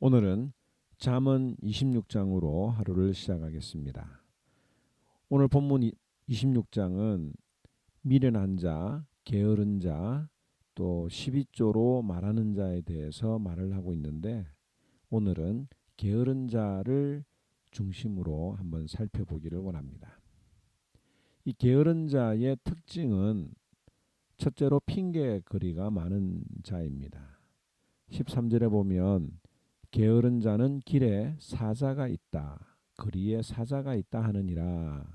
오늘은 잠언 26장으로 하루를 시작하겠습니다. 오늘 본문 26장은 미련한 자, 게으른 자, 또 12조로 말하는 자에 대해서 말을 하고 있는데 오늘은 게으른 자를 중심으로 한번 살펴보기를 원합니다. 이 게으른 자의 특징은 첫째로 핑계거리가 많은 자입니다. 13절에 보면 게으른 자는 길에 사자가 있다. 거리에 사자가 있다 하느니라.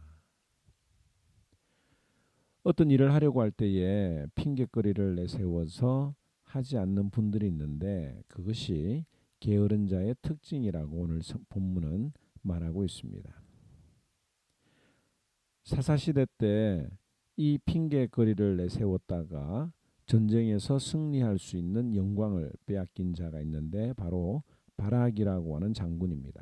어떤 일을 하려고 할 때에 핑계거리를 내세워서 하지 않는 분들이 있는데 그것이 게으른 자의 특징이라고 오늘 본문은 말하고 있습니다. 사사시대 때 이 핑계거리를 내세웠다가 전쟁에서 승리할 수 있는 영광을 빼앗긴 자가 있는데 바로 바락이라고 하는 장군입니다.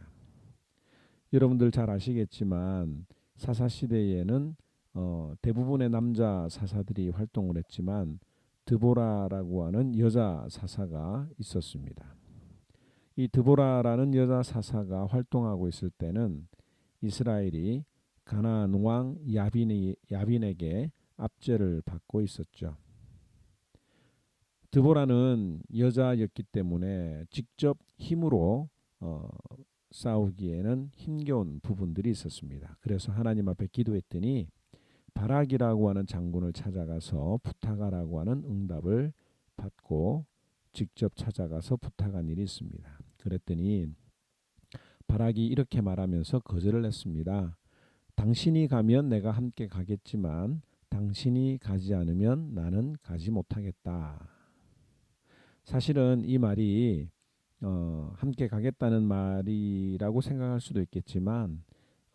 여러분들 잘 아시겠지만 사사 시대에는 어, 대부분의 남자 사사들이 활동을 했지만 드보라라고 하는 여자 사사가 있었습니다. 이 드보라라는 여자 사사가 활동하고 있을 때는 이스라엘이 가나안 왕 야빈이, 야빈에게 압제를 받고 있었죠. 드보라는 여자였기 때문에 직접 힘으로 어, 싸우기에는 힘겨운 부분들이 있었습니다. 그래서 하나님 앞에 기도했더니 바락이라고 하는 장군을 찾아가서 부탁하라고 하는 응답을 받고 직접 찾아가서 부탁한 일이 있습니다. 그랬더니 바락이 이렇게 말하면서 거절을 했습니다. 당신이 가면 내가 함께 가겠지만 당신이 가지 않으면 나는 가지 못하겠다. 사실은 이 말이 어, 함께 가겠다는 말이라고 생각할 수도 있겠지만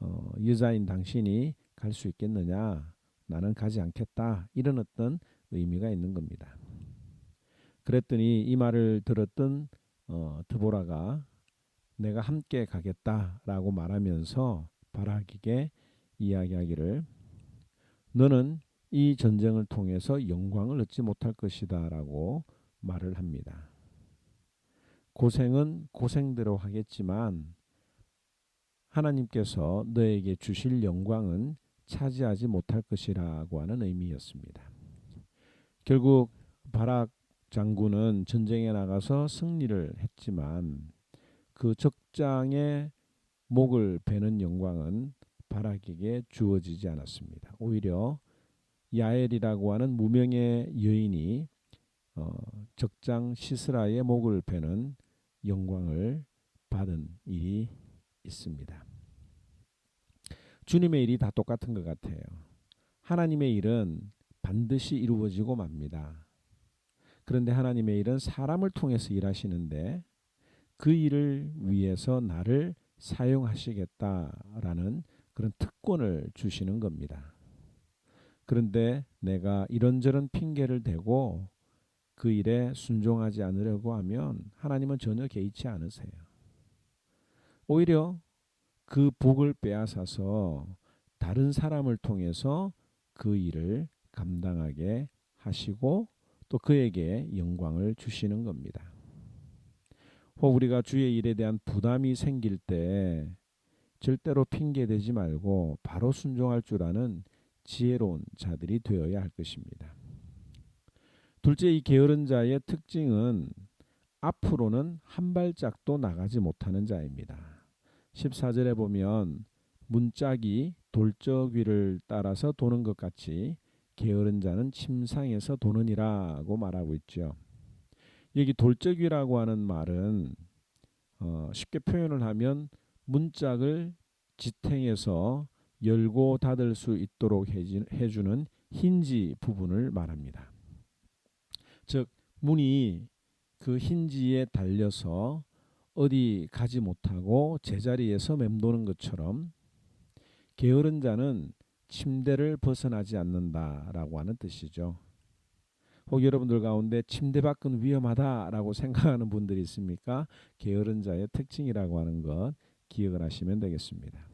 어, 여자인 당신이 갈 수 있겠느냐? 나는 가지 않겠다. 이런 어떤 의미가 있는 겁니다. 그랬더니 이 말을 들었던 어, 드보라가 내가 함께 가겠다라고 말하면서 바라기게 이야기하기를 너는 이 전쟁을 통해서 영광을 얻지 못할 것이다라고 말을 합니다. 고생은 고생대로 하겠지만 하나님께서 너에게 주실 영광은 차지하지 못할 것이라고 하는 의미였습니다. 결국 바락 장군은 전쟁에 나가서 승리를 했지만 그 적장의 목을 베는 영광은 바락에게 주어지지 않았습니다. 오히려 야엘이라고 하는 무명의 여인이 어, 적장 시스라의 목을 베는 영광을 받은 일이 있습니다. 주님의 일이 다 똑같은 것 같아요. 하나님의 일은 반드시 이루어지고 맙니다. 그런데 하나님의 일은 사람을 통해서 일하시는데 그 일을 위해서 나를 사용하시겠다라는 그런 특권을 주시는 겁니다. 그런데 내가 이런저런 핑계를 대고 그 일에 순종하지 않으려고 하면 하나님은 전혀 개의치 않으세요. 오히려 그 복을 빼앗아서 다른 사람을 통해서 그 일을 감당하게 하시고 또 그에게 영광을 주시는 겁니다. 혹 우리가 주의 일에 대한 부담이 생길 때 절대로 핑계 대지 말고 바로 순종할 줄 아는 지혜로운 자들이 되어야 할 것입니다. 둘째 이 게으른 자의 특징은 앞으로는 한 발짝도 나가지 못하는 자입니다. 14절에 보면 문짝이 돌적 위를 따라서 도는 것 같이 게으른 자는 침상에서 도느니라고 말하고 있죠. 여기 돌적 위라고 하는 말은 어, 쉽게 표현을 하면 문짝을 지탱해서 열고 닫을 수 있도록 해주는 힌지 부분을 말합니다. 즉 문이 그 힌지에 달려서 어디 가지 못하고 제자리에서 맴도는 것처럼 게으른 자는 침대를 벗어나지 않는다라고 하는 뜻이죠. 혹 여러분들 가운데 침대 밖은 위험하다라고 생각하는 분들이 있습니까? 게으른 자의 특징이라고 하는 것 기억을 하시면 되겠습니다.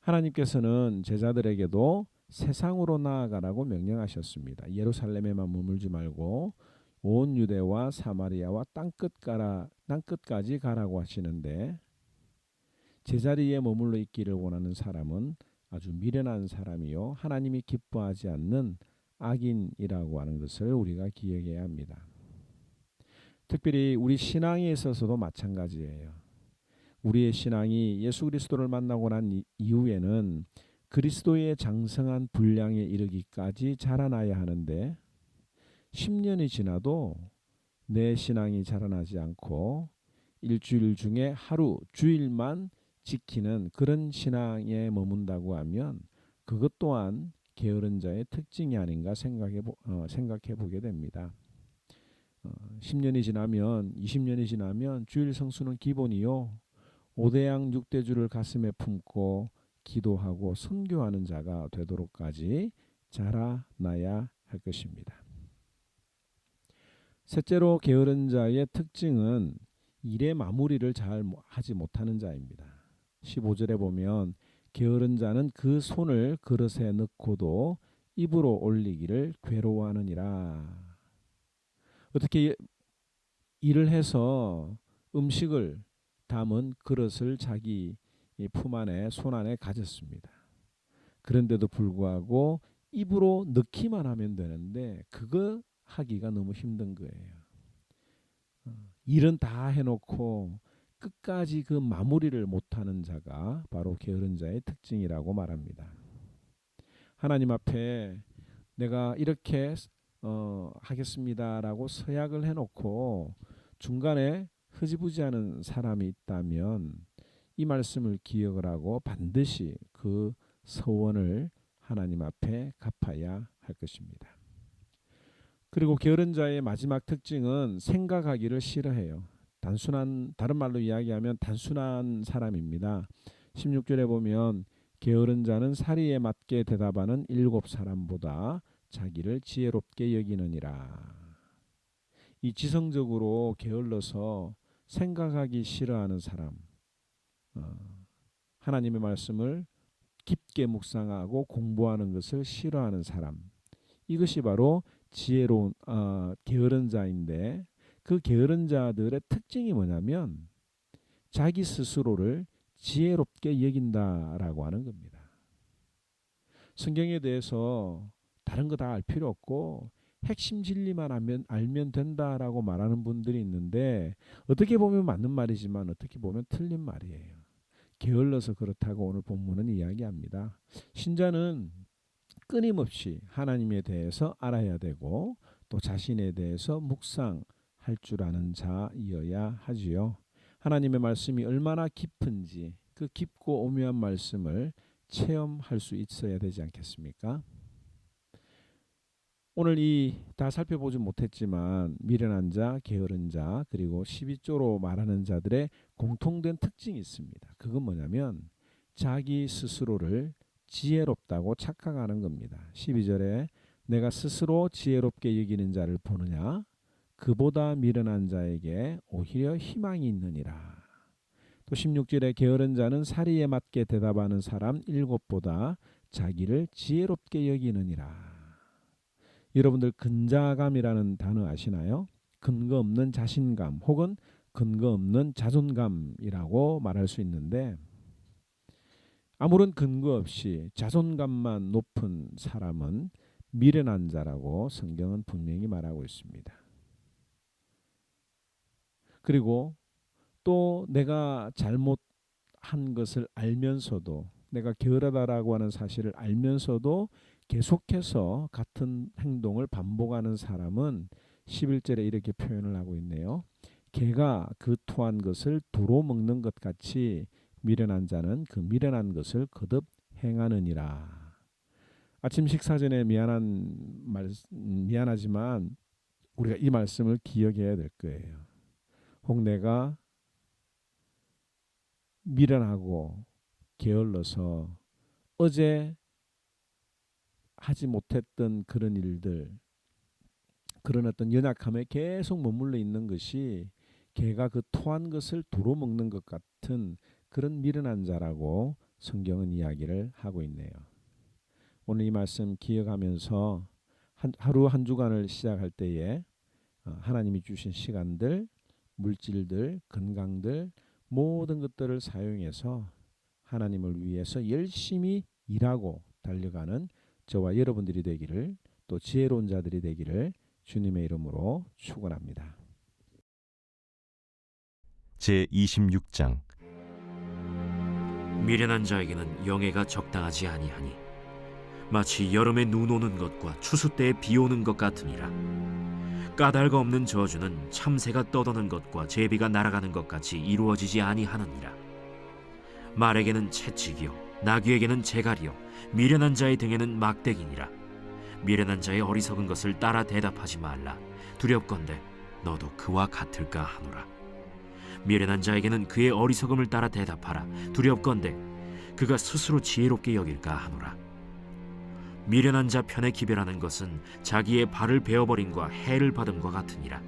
하나님께서는 제자들에게도 세상으로 나아가라고 명령하셨습니다. 예루살렘에만 머물지 말고 온 유대와 사마리아와 땅끝 가라 땅끝까지 가라고 하시는데 제자리에 머물러 있기를 원하는 사람은 아주 미련한 사람이요 하나님이 기뻐하지 않는 악인이라고 하는 것을 우리가 기억해야 합니다. 특별히 우리 신앙에 있어서도 마찬가지예요. 우리의 신앙이 예수 그리스도를 만나고 난 이후에는 그리스도의 장성한 분량에 이르기까지 자라나야 하는데 10년이 지나도 내 신앙이 자라나지 않고 일주일 중에 하루 주일만 지키는 그런 신앙에 머문다고 하면 그것 또한 게으른 자의 특징이 아닌가 생각해 보, 어, 생각해 보게 됩니다. 어, 10년이 지나면 20년이 지나면 주일 성수는 기본이요. 오대양 육대주를 가슴에 품고 기도하고 선교하는 자가 되도록까지 자라나야 할 것입니다. 셋째로 게으른 자의 특징은 일의 마무리를 잘 하지 못하는 자입니다. 15절에 보면 게으른 자는 그 손을 그릇에 넣고도 입으로 올리기를 괴로워하느니라. 어떻게 일을 해서 음식을 담은 그릇을 자기 품 안에 손 안에 가졌습니다. 그런데도 불구하고 입으로 넣기만 하면 되는데 그거 하기가 너무 힘든 거예요. 어, 일은 다 해놓고 끝까지 그 마무리를 못하는 자가 바로 게으른 자의 특징이라고 말합니다. 하나님 앞에 내가 이렇게 어, 하겠습니다라고 서약을 해놓고 중간에 흐지부지하는 사람이 있다면 이 말씀을 기억을 하고 반드시 그 서원을 하나님 앞에 갚아야 할 것입니다. 그리고 게으른 자의 마지막 특징은 생각하기를 싫어해요. 단순한 다른 말로 이야기하면 단순한 사람입니다. 16절에 보면 게으른 자는 사리에 맞게 대답하는 일곱 사람보다 자기를 지혜롭게 여기느니라. 이 지성적으로 게을러서 생각하기 싫어하는 사람, 어, 하나님의 말씀을 깊게 묵상하고 공부하는 것을 싫어하는 사람, 이것이 바로 지혜로운 어, 게으른 자인데 그 게으른 자들의 특징이 뭐냐면 자기 스스로를 지혜롭게 여긴다라고 하는 겁니다. 성경에 대해서 다른 거 다 알 필요 없고 핵심 진리만 알면, 알면 된다라고 말하는 분들이 있는데 어떻게 보면 맞는 말이지만 어떻게 보면 틀린 말이에요. 게을러서 그렇다고 오늘 본문은 이야기합니다. 신자는 끊임없이 하나님에 대해서 알아야 되고 또 자신에 대해서 묵상 할 줄 아는 자이어야 하지요. 하나님의 말씀이 얼마나 깊은지 그 깊고 오묘한 말씀을 체험할 수 있어야 되지 않겠습니까? 오늘 이 다 살펴보지 못했지만 미련한 자, 게으른 자, 그리고 12조로 말하는 자들의 공통된 특징이 있습니다. 그건 뭐냐면 자기 스스로를 지혜롭다고 착각하는 겁니다. 12절에 내가 스스로 지혜롭게 여기는 자를 보느냐 그보다 미련한 자에게 오히려 희망이 있느니라. 또 16절에 게으른 자는 사리에 맞게 대답하는 사람 일곱보다 자기를 지혜롭게 여기느니라. 여러분들 근자감이라는 단어 아시나요? 근거 없는 자신감 혹은 근거 없는 자존감이라고 말할 수 있는데 아무런 근거 없이 자존감만 높은 사람은 미련한 자라고 성경은 분명히 말하고 있습니다. 그리고 또 내가 잘못한 것을 알면서도 내가 게으르다라고 하는 사실을 알면서도 계속해서 같은 행동을 반복하는 사람은 11절에 이렇게 표현을 하고 있네요. 개가 그 토한 것을 도로 먹는 것 같이 미련한 자는 그 미련한 것을 거듭 행하느니라. 아침 식사 전에 미안한 말 미안하지만 우리가 이 말씀을 기억해야 될 거예요. 혹 내가 미련하고 게을러서 어제 하지 못했던 그런 일들 그런 어떤 연약함에 계속 머물러 있는 것이 개가 그 토한 것을 도로 먹는 것 같은 그런 미련한 자라고 성경은 이야기를 하고 있네요. 오늘 이 말씀 기억하면서 한, 하루 한 주간을 시작할 때에 어, 하나님이 주신 시간들, 물질들, 건강들 모든 것들을 사용해서 하나님을 위해서 열심히 일하고 달려가는 저와 여러분들이 되기를 또 지혜로운 자들이 되기를 주님의 이름으로 축원합니다. 제 26장. 미련한 자에게는 영예가 적당하지 아니하니 마치 여름에 눈 오는 것과 추수 때에 비 오는 것 같으니라. 까닭 없는 저주는 참새가 떠도는 것과 제비가 날아가는 것 같이 이루어지지 아니하느니라. 말에게는 채찍이요 나귀에게는 재갈이요 미련한 자의 등에는 막대기니라. 미련한 자의 어리석은 것을 따라 대답하지 말라. 두렵건대 너도 그와 같을까 하노라. 미련한 자에게는 그의 어리석음을 따라 대답하라. 두렵건대 그가 스스로 지혜롭게 여길까 하노라. 미련한 자 편에 기별하는 것은 자기의 발을 베어버림과 해를 받음과 같으니라.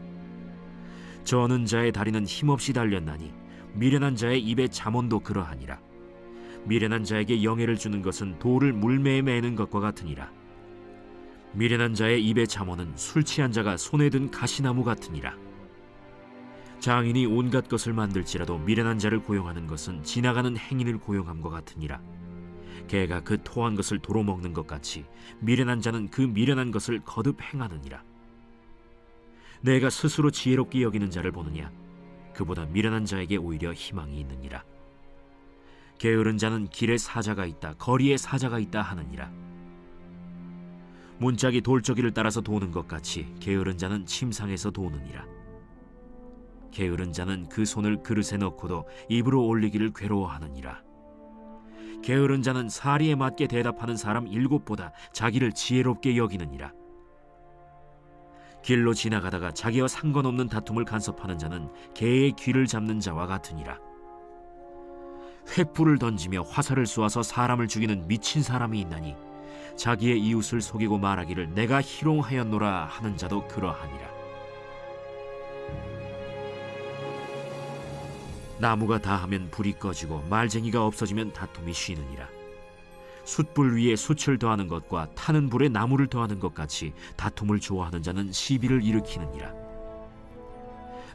저는 자의 다리는 힘없이 달렸나니 미련한 자의 입에 잠언도 그러하니라 미련한 자에게 영예를 주는 것은 돌을 물매에 매는 것과 같으니라 미련한 자의 입에 잠언은 술 취한 자가 손에 든 가시나무 같으니라 장인이 온갖 것을 만들지라도 미련한 자를 고용하는 것은 지나가는 행인을 고용함과 같으니라. 개가 그 토한 것을 도로 먹는 것 같이 미련한 자는 그 미련한 것을 거듭 행하느니라. 내가 스스로 지혜롭게 여기는 자를 보느냐? 그보다 미련한 자에게 오히려 희망이 있느니라. 게으른 자는 길에 사자가 있다, 거리에 사자가 있다 하느니라. 문짝이 돌저기를 따라서 도는 것 같이 게으른 자는 침상에서 도느니라. 게으른 자는 그 손을 그릇에 넣고도 입으로 올리기를 괴로워하느니라. 게으른 자는 사리에 맞게 대답하는 사람 일곱보다 자기를 지혜롭게 여기느니라. 길로 지나가다가 자기와 상관없는 다툼을 간섭하는 자는 개의 귀를 잡는 자와 같으니라. 횃불을 던지며 화살을 쏘아서 사람을 죽이는 미친 사람이 있나니 자기의 이웃을 속이고 말하기를 내가 희롱하였노라 하는 자도 그러하니라. 나무가 다하면 불이 꺼지고 말쟁이가 없어지면 다툼이 쉬느니라. 숯불 위에 숯을 더하는 것과 타는 불에 나무를 더하는 것 같이 다툼을 좋아하는 자는 시비를 일으키느니라.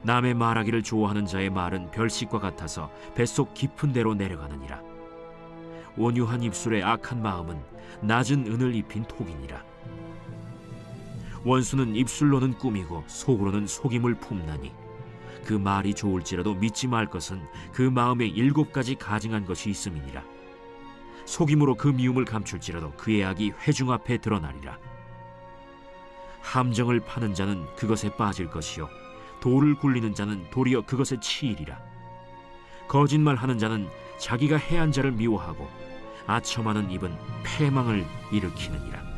남의 말하기를 좋아하는 자의 말은 별식과 같아서 뱃속 깊은 데로 내려가느니라. 온유한 입술의 악한 마음은 낮은 은을 입힌 톡이니라. 원수는 입술로는 꾸미고 속으로는 속임을 품나니 그 말이 좋을지라도 믿지 말 것은 그 마음에 일곱 가지 가증한 것이 있음이니라. 속임으로 그 미움을 감출지라도 그의 악이 회중 앞에 드러나리라. 함정을 파는 자는 그것에 빠질 것이요 돌을 굴리는 자는 도리어 그것에 치이리라. 거짓말하는 자는 자기가 해한 자를 미워하고 아첨하는 입은 패망을 일으키느니라.